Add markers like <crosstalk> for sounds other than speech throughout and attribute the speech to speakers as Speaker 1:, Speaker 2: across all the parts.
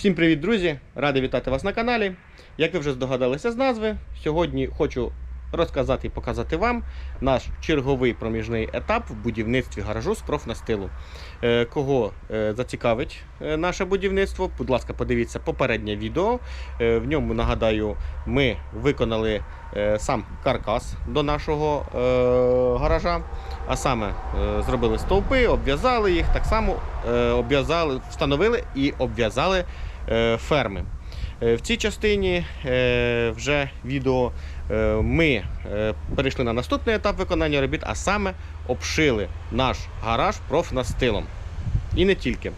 Speaker 1: Всім привіт, друзі! Радий вітати вас на каналі. Як ви вже здогадалися з назви, сьогодні хочу розказати і показати вам наш черговий проміжний етап в будівництві гаражу з профнастилу. Е, Кого е, зацікавить е, наше будівництво, будь ласка, подивіться попереднє відео. В ньому, нагадаю, ми виконали сам каркас до нашого гаража. А саме зробили стовпи, обв'язали їх, так само обв'язали, встановили і обв'язали ферми. Е, В цій частині е, вже відео е, ми перейшли на наступний етап виконання робіт, а саме обшили наш гараж профнастилом. І не тільки.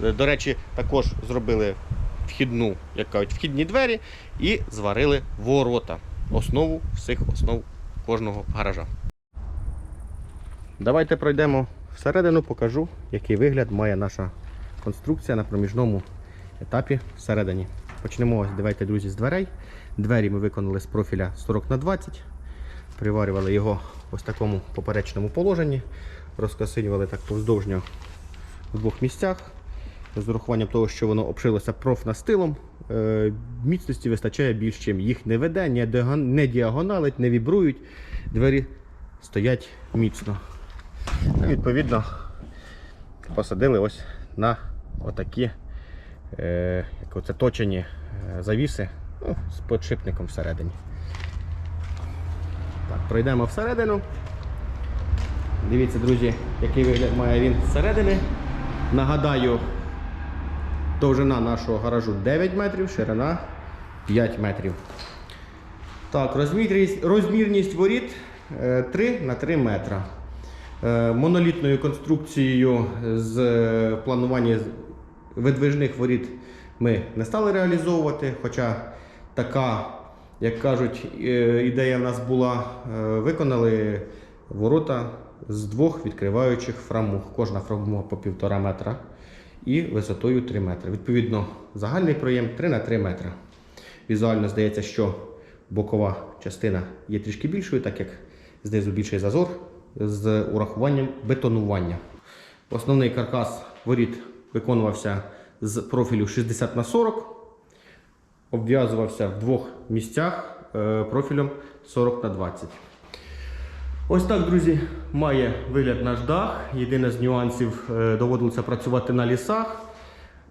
Speaker 1: До речі, також зробили вхідну, як кажуть, вхідні двері і зварили ворота. Основу всіх основ кожного гаража. Давайте пройдемо всередину, покажу, який вигляд має наша конструкція на проміжному етапі всередині. Почнемо давайте, друзі, з дверей. Двері ми виконали з профіля 40 на 20 Приварювали його в ось такому поперечному положенні, розкосинювали так повздовжньо в двох місцях. З урахуванням того, що воно обшилося профнастилом, е, міцності вистачає більш чим. Їх не веде, не діагоналить, не вібрують. Двері стоять міцно. Ну, Відповідно, посадили ось на отакі як оце точені е, завіси ну, з подшипником всередині. Так, пройдемо всередину. Дивіться, друзі, який вигляд має він зсередини. Нагадаю, довжина нашого гаражу 9 метрів, ширина 5 метрів. Так, розмірність, розмірність воріт е, 3 на 3 метра. Е, Монолітною конструкцією з е, планування видвижних воріт ми не стали реалізовувати, хоча така, як кажуть, е, ідея в нас була, Е, виконали ворота з двох відкриваючих фрамуг. Кожна фрамуга по півтора метра і висотою 3 метри. Відповідно, загальний проєм 3 на 3 метри. Візуально здається, що бокова частина є трішки більшою, так як знизу більший зазор з урахуванням бетонування. Основний каркас воріт виконувався з профілю 60 на 40, обв'язувався в двох місцях е, профілем 40 на 20. Ось так, друзі, має вигляд наш дах. Єдине з нюансів е, доводилося працювати на лісах.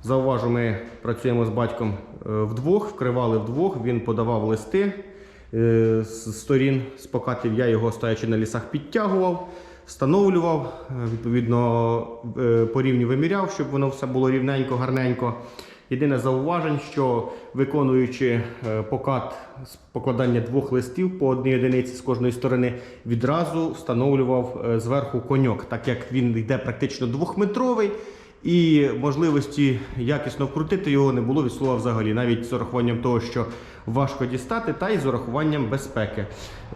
Speaker 1: Зауважу, ми працюємо з батьком е, вдвох, вкривали вдвох, він подавав листи з сторін, з покатів я його стоячи на лісах підтягував, встановлював, е, відповідно е, по рівню виміряв, щоб воно все було рівненько, гарненько. Єдине зауважень, що виконуючи е, покат з покладання двох листів по одній одиниці з кожної сторони, відразу встановлював зверху коньок, так як він йде практично двохметровий. І можливості якісно вкрутити його не було від слова взагалі, навіть з урахуванням того, що важко дістати, та й з урахуванням безпеки.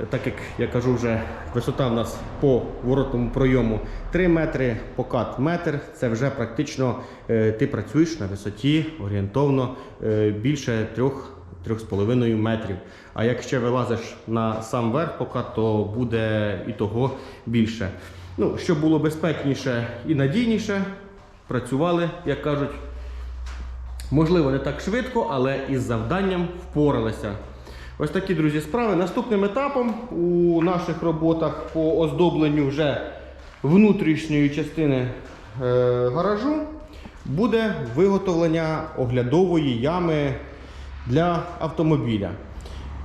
Speaker 1: Так як я кажу, вже висота в нас по воротному пройому 3 метри, покат метр. Це вже практично е, ти працюєш на висоті орієнтовно е, більше 3 3,5 метрів. А як ще вилазиш на сам верх покат, то буде і того більше. Ну, щоб було безпечніше і надійніше, працювали, як кажуть, можливо, не так швидко, але із завданням впоралися. Ось такі, друзі, справи. Наступним етапом у наших роботах по оздобленню вже внутрішньої частини е, гаражу буде виготовлення оглядової ями для автомобіля.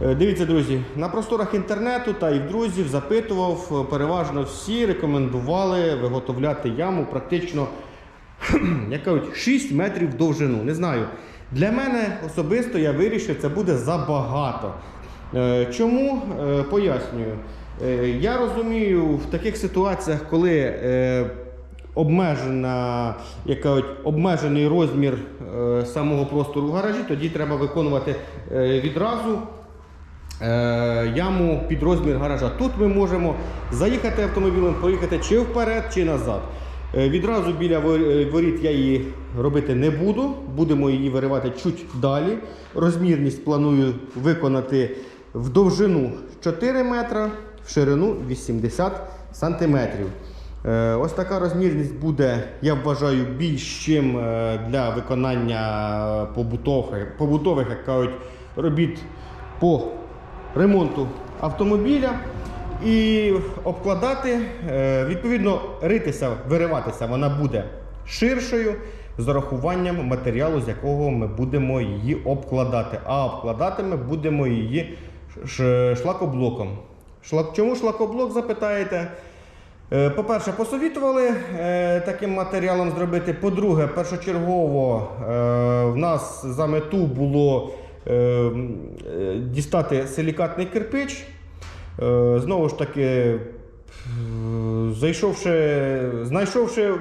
Speaker 1: Е, Дивіться, друзі, на просторах інтернету та і в друзів запитував, е, переважно всі рекомендували виготовляти яму практично <clears throat> як кажуть, 6 метрів в довжину. Не знаю. Для мене особисто я вирішив, це буде забагато. Е, Чому? Е, Пояснюю. Е, Я розумію, в таких ситуаціях, коли обмежена, як кажуть, обмежений розмір самого простору в гаражі, тоді треба виконувати відразу яму під розмір гаража. Тут ми можемо заїхати автомобілем, проїхати чи вперед, чи назад. Е, Відразу біля е, воріт я її робити не буду. Будемо її виривати чуть далі. Розмірність планую виконати в довжину 4 метра, в ширину 80 сантиметрів. Е, Ось така розмірність буде, я вважаю, більш чим для виконання побутових, побутових як кажуть, робіт по ремонту автомобіля. І обкладати, е, відповідно, ритися, вириватися вона буде ширшою з урахуванням матеріалу, з якого ми будемо її обкладати. А обкладати ми будемо її шлакоблоком. Шлак... Чому шлакоблок, запитаєте? Е, По-перше, посовітували е, таким матеріалом зробити. По-друге, першочергово в нас за мету було дістати силікатний кирпич. Е, знову ж таки, зайшовши, знайшовши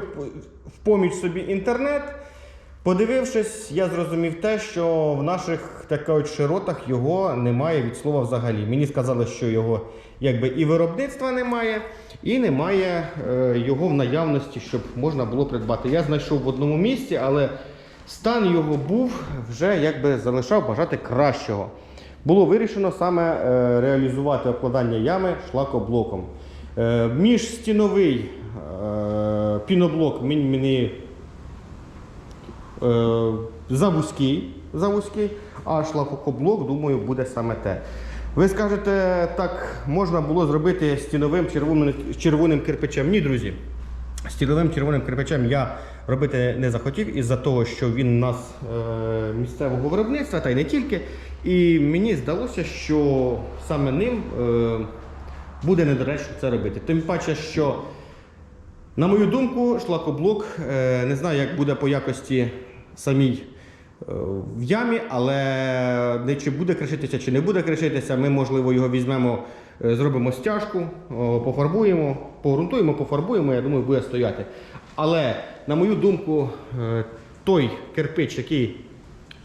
Speaker 1: в поміч собі інтернет, подивившись, я зрозумів те, що в наших так кажуть, широтах його немає від слова взагалі. Мені сказали, що його якби і виробництва немає, і немає е, його в наявності, щоб можна було придбати. Я знайшов в одному місці, але стан його був вже якби залишав бажати кращого. Було вирішено саме е, реалізувати обкладання ями шлакоблоком. Е, міжстіновий е, піноблок мені, завузький, завузький, а шлакоблок, думаю, буде саме те. Ви скажете, так можна було зробити стіновим червоним, червоним кирпичем. Ні, друзі. Стіновим червоним кирпичем я робити не захотів із-за того, що він у нас е, місцевого виробництва, та й не тільки. І мені здалося, що саме ним е, буде недоречно це робити. Тим паче, що на мою думку, шлакоблок е, не знаю, як буде по якості самій е, в ямі, але не чи буде кришитися, чи не буде кришитися. Ми, можливо, його візьмемо, е, зробимо стяжку, пофарбуємо, погрунтуємо, пофарбуємо, я думаю, буде стояти. Але, на мою думку, е, той кирпич, який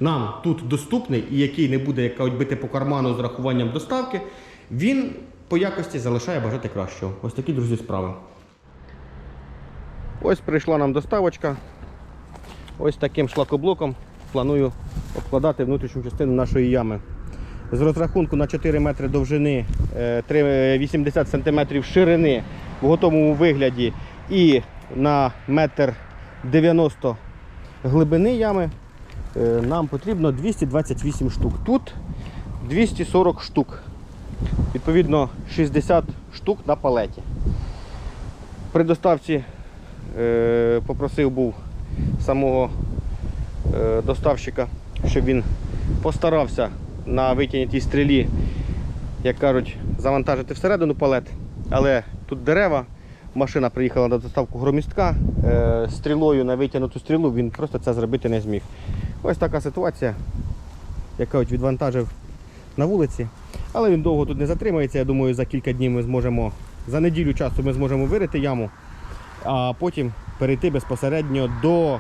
Speaker 1: нам тут доступний і який не буде бити по карману з рахуванням доставки, він по якості залишає бажати кращого. Ось такі, друзі, справи. Ось прийшла нам доставочка. Ось таким шлакоблоком планую обкладати внутрішню частину нашої ями. З розрахунку на 4 метри довжини, е, три- е, 80 см ширини в готовому вигляді і на метр 90 глибини ями е, нам потрібно 228 штук. Тут 240 штук. Відповідно 60 штук на палеті. При доставці е, попросив був самого е, доставщика, щоб він постарався на витягнутій стрілі, як кажуть, завантажити всередину палет. Але тут дерева, машина приїхала на доставку громістка, е, стрілою на витягнуту стрілу він просто це зробити не зміг. Ось така ситуація, як кажуть, відвантажив на вулиці. Але він довго тут не затримається. Я думаю, за кілька днів ми зможемо, за неділю часу ми зможемо вирити яму, а потім перейти безпосередньо до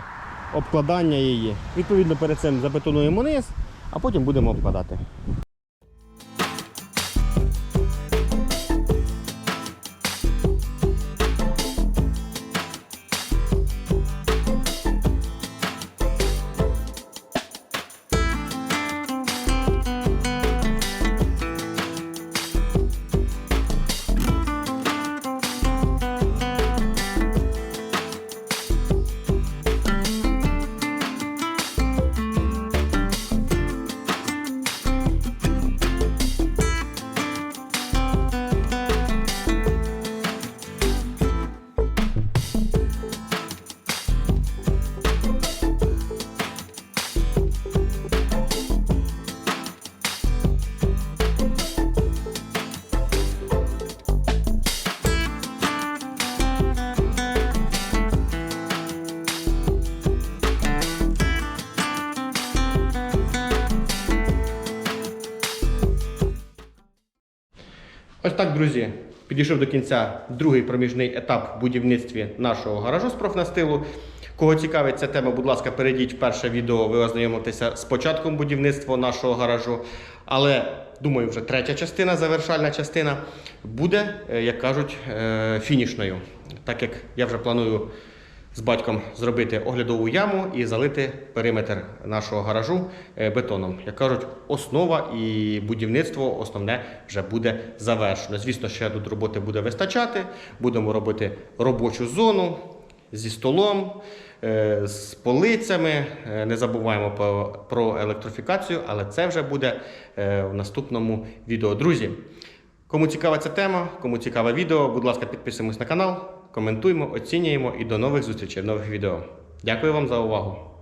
Speaker 1: обкладання її. Відповідно, перед цим забетонуємо низ, а потім будемо обкладати. Так, друзі, підійшов до кінця другий проміжний етап в будівництві нашого гаражу з профнастилу. Кого цікавить ця тема, будь ласка, перейдіть в перше відео, ви ознайомитеся з початком будівництва нашого гаражу. Але думаю, вже третя частина, завершальна частина, буде, е, як кажуть, е, фінішною. Так як я вже планую з батьком зробити оглядову яму і залити периметр нашого гаражу е, бетоном. Як кажуть, основа і будівництво основне вже буде завершено. Звісно, ще тут роботи буде вистачати. Будемо робити робочу зону зі столом, е, з полицями. Е, Не забуваємо про- електрифікацію, але це вже буде в наступному відео. Друзі, кому цікава ця тема, кому цікаве відео, будь ласка, підписуємось на канал, коментуємо, оцінюємо і до нових зустрічей в нових відео. Дякую вам за увагу!